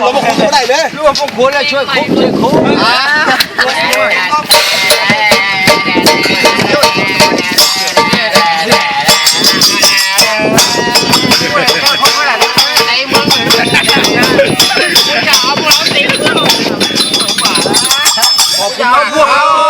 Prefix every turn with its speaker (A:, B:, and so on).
A: เราบอกไม่ได้เลย
B: ร่วมพวกคุณช่วยคุ้มช่วยคุ้ม
C: อ่า
B: พวกเรา